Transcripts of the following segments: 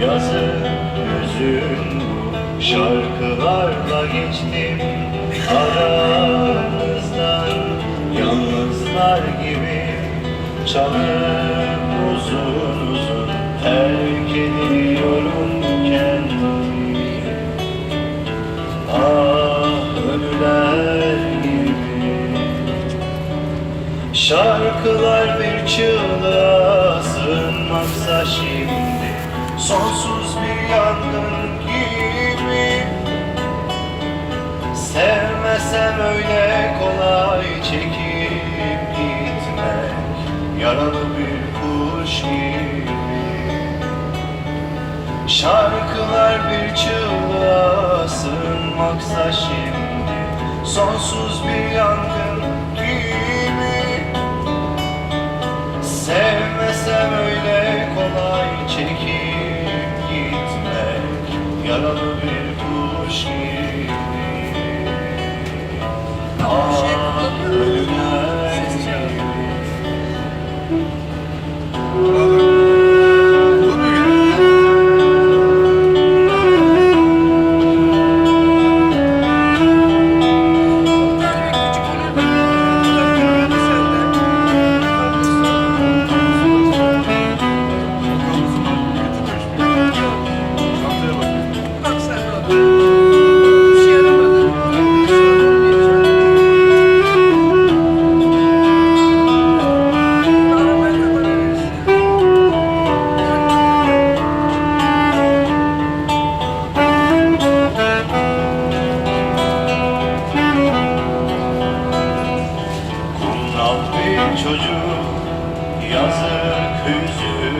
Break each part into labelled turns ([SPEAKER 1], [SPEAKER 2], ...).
[SPEAKER 1] yazın hüzün bu. Şarkılarla geçtim aranızdan Yalnızlar gibi çalıp uzun uzun Terk ediyorum kendimi. Ah ölüler gibi. Şarkılar bir çığlığa sığınmaksa şimdi Sonsuz bir yangın gibi. Sevmesem öyle kolay çekip gitmek. Yaralı bir kuş gibi. Şarkılar bir çığlığa sığınmaksa şimdi Sonsuz bir yangın gitmek Yaralı bir kuş gibi Ah Kumral bir çocuk Yazık hüzün.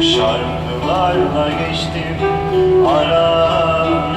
[SPEAKER 1] Şarkılarla geçtim Aranızdan